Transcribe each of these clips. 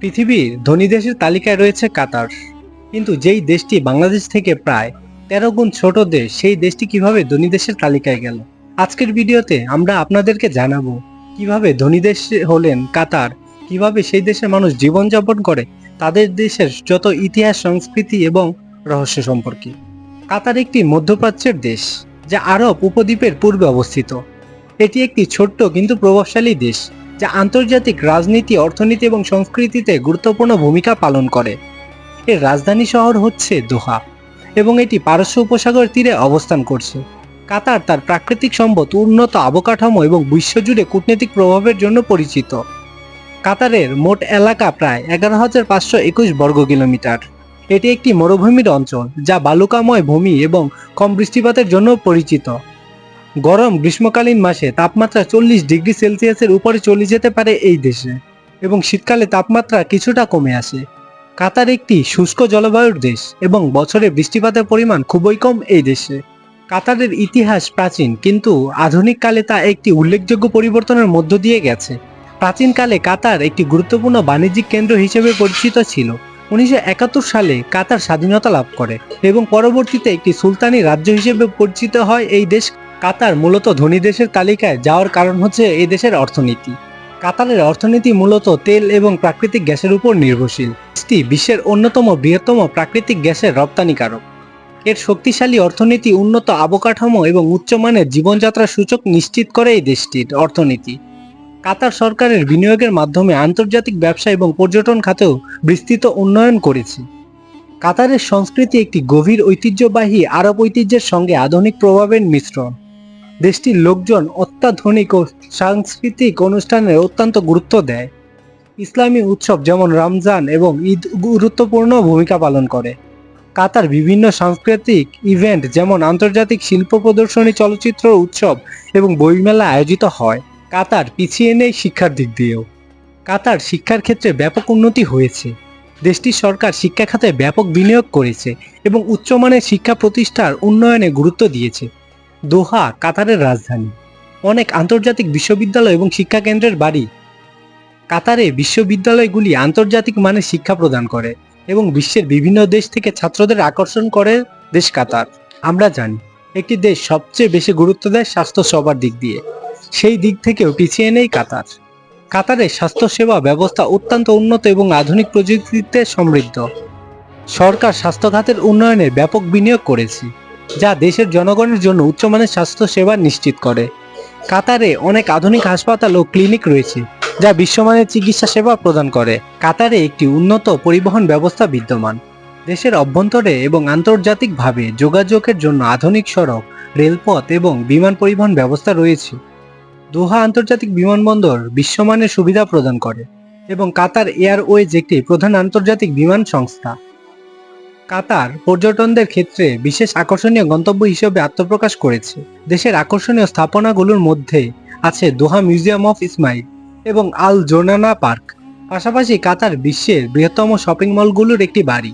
পৃথিবীর ধনী দেশের তালিকায় রয়েছে কাতার। কিন্তু যেই দেশটি বাংলাদেশ থেকে প্রায় তেরো গুণ ছোট দেশ, সেই দেশটি কীভাবে ধনী দেশের তালিকায় গেল? আজকের ভিডিওতে আমরা আপনাদেরকে জানাব, কীভাবে ধনী দেশ হলেন কাতার, কীভাবে সেই দেশের মানুষ জীবনযাপন করে, তাদের দেশের যত ইতিহাস, সংস্কৃতি এবং রহস্য সম্পর্কে। কাতার একটি মধ্যপ্রাচ্যের দেশ, যা আরব উপদ্বীপের পূর্বে অবস্থিত। এটি একটি ছোট্ট কিন্তু প্রভাবশালী দেশ। যা আন্তর্জাতিক রাজনীতি, অর্থনীতি এবং সংস্কৃতিতে গুরুত্বপূর্ণ ভূমিকা পালন করে। এর রাজধানী শহর হচ্ছে দোহা এবং এটি পারস্য উপসাগর তীরে অবস্থান করছে। কাতার তার প্রাকৃতিক সম্পদ, উন্নত অবকাঠামো এবং বিশ্বজুড়ে কূটনৈতিক প্রভাবের জন্য পরিচিত। কাতারের মোট এলাকা প্রায় এগারো হাজার পাঁচশো একুশ বর্গ কিলোমিটার। এটি একটি মরুভূমির অঞ্চল, যা বালুকাময় ভূমি এবং কম বৃষ্টিপাতের জন্য পরিচিত। গরম গ্রীষ্মকালীন মাসে তাপমাত্রা চল্লিশ ডিগ্রি সেলসিয়াসের উপরে চলে যেতে পারে এই দেশে এবং শীতকালে তাপমাত্রা কিছুটা কমে আসে। কাতার একটি শুষ্ক জলবায়ুর দেশ এবং বছরে বৃষ্টিপাতের পরিমাণ খুবই কম এই দেশে। কাতারের ইতিহাস প্রাচীন কিন্তু আধুনিক কালে তা একটি উল্লেখযোগ্য পরিবর্তনের মধ্য দিয়ে গেছে। প্রাচীনকালে কাতার একটি গুরুত্বপূর্ণ বাণিজ্যিক কেন্দ্র হিসেবে পরিচিত ছিল। উনিশশো একাত্তর সালে কাতার স্বাধীনতা লাভ করে এবং পরবর্তীতে একটি সুলতানি রাজ্য হিসেবে পরিচিত হয় এই দেশ কাতার মূলত ধনী দেশের তালিকায় যাওয়ার কারণ হচ্ছে এই দেশের অর্থনীতি। কাতারের অর্থনীতি মূলত তেল এবং প্রাকৃতিক গ্যাসের উপর নির্ভরশীল। দেশটি বিশ্বের অন্যতম বৃহত্তম প্রাকৃতিক গ্যাসের রপ্তানিকারক। এর শক্তিশালী অর্থনীতি, উন্নত অবকাঠামো এবং উচ্চমানের জীবনযাত্রার সূচক নিশ্চিত করে এই দেশটির অর্থনীতি। কাতার সরকারের বিনিয়োগের মাধ্যমে আন্তর্জাতিক ব্যবসা এবং পর্যটন খাতেও বিস্তৃত উন্নয়ন করেছে। কাতারের সংস্কৃতি একটি গভীর ঐতিহ্যবাহী আরব ঐতিহ্যের সঙ্গে আধুনিক প্রভাবের মিশ্রণ। দেশটির লোকজন অত্যাধুনিক ও সাংস্কৃতিক অনুষ্ঠানে অত্যন্ত গুরুত্ব দেয়। ইসলামী উৎসব যেমন রমজান এবং ঈদ গুরুত্বপূর্ণ ভূমিকা পালন করে। কাতার বিভিন্ন সাংস্কৃতিক ইভেন্ট যেমন আন্তর্জাতিক শিল্প প্রদর্শনী চলচ্চিত্র উৎসব এবং বইমেলা আয়োজিত হয়। কাতার পিছিয়ে নেই শিক্ষার দিক দিয়েও। কাতার শিক্ষার ক্ষেত্রে ব্যাপক উন্নতি হয়েছে। দেশটির সরকার শিক্ষা খাতে ব্যাপক বিনিয়োগ করেছে এবং উচ্চমানের শিক্ষা প্রতিষ্ঠার উন্নয়নে গুরুত্ব দিয়েছে। দোহা, কাতারের রাজধানী। অনেক আন্তর্জাতিক বিশ্ববিদ্যালয় এবং শিক্ষা কেন্দ্রের বাড়ি। কাতারে বিশ্ববিদ্যালয়গুলি আন্তর্জাতিক মানের শিক্ষা প্রদান করে এবং বিশ্বের বিভিন্ন দেশ থেকে ছাত্রদের আকর্ষণ করে দেশ কাতার। আমরা জানি, একটি দেশ সবচেয়ে বেশি গুরুত্ব দেয় স্বাস্থ্য সবার দিক দিয়ে। সেই দিক থেকেও পিছিয়ে নেই কাতার। কাতারের স্বাস্থ্যসেবা ব্যবস্থা অত্যন্ত উন্নত এবং আধুনিক প্রযুক্তিতে সমৃদ্ধ। সরকার স্বাস্থ্য খাতের উন্নয়নে ব্যাপক বিনিয়োগ করেছে। যা দেশের জনগণের জন্য উচ্চমানের স্বাস্থ্য সেবা নিশ্চিত করে। কাতারে অনেক আধুনিক হাসপাতাল ও ক্লিনিক রয়েছে, যা বিশ্বমানের চিকিৎসা সেবা প্রদান করে। কাতারে একটি উন্নত পরিবহন ব্যবস্থা বিদ্যমান। দেশের অভ্যন্তরে এবং আন্তর্জাতিকভাবে যোগাযোগের জন্য আধুনিক সড়ক, রেলপথ এবং বিমান পরিবহন ব্যবস্থা রয়েছে। দোহা আন্তর্জাতিক বিমানবন্দর বিশ্বমানের সুবিধা প্রদান করে এবং কাতার এয়ারওয়েজ একটি প্রধান আন্তর্জাতিক বিমান সংস্থা। কাতার পর্যটনদের ক্ষেত্রে বিশেষ আকর্ষণীয় গন্তব্য হিসেবে আত্মপ্রকাশ করেছে। দেশের আকর্ষণীয় স্থাপনাগুলোর মধ্যে আছে দোহা মিউজিয়াম অফ ইসমাইল এবং আল জোনানা পার্ক। পাশাপাশি কাতার বিশ্বের বৃহত্তম শপিং মলগুলোর একটি বাড়ি।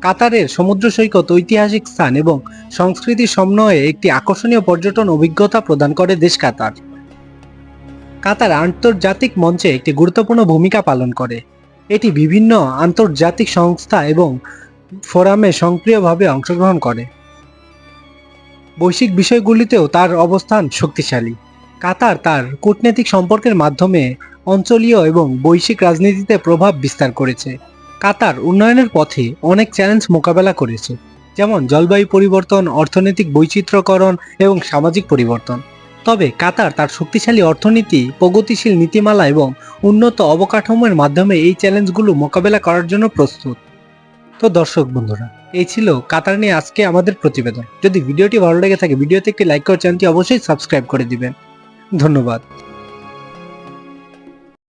কাতারের সমুদ্র সৈকত ঐতিহাসিক স্থান এবং সংস্কৃতি সমন্বয়ে একটি আকর্ষণীয় পর্যটন অভিজ্ঞতা প্রদান করে দেশ কাতার। কাতার আন্তর্জাতিক মঞ্চে একটি গুরুত্বপূর্ণ ভূমিকা পালন করে। এটি বিভিন্ন আন্তর্জাতিক সংস্থা এবং ফোরামে সক্রিয়ভাবে অংশগ্রহণ করে। বৈশ্বিক বিষয়গুলিতেও তার অবস্থান শক্তিশালী। কাতার তার কূটনৈতিক সম্পর্কের মাধ্যমে অঞ্চলীয় এবং বৈশ্বিক রাজনীতিতে প্রভাব বিস্তার করেছে। কাতার উন্নয়নের পথে অনেক চ্যালেঞ্জ মোকাবেলা করেছে, যেমন জলবায়ু পরিবর্তন, অর্থনৈতিক বৈচিত্র্যকরণ এবং সামাজিক পরিবর্তন। তবে কাতার তার শক্তিশালী অর্থনীতি, প্রগতিশীল নীতিমালা এবং উন্নত অবকাঠামোর মাধ্যমে এই চ্যালেঞ্জগুলো মোকাবেলা করার জন্য প্রস্তুত। তো দর্শক বন্ধুরা, এই ছিল কাতার নিয়ে আজকে আমাদের প্রতিবেদন। যদি ভিডিওটি ভালো লেগে থাকে, ভিডিওতে একটি লাইক করে চ্যানেলটি অবশ্যই সাবস্ক্রাইব করে দিবেন। ধন্যবাদ।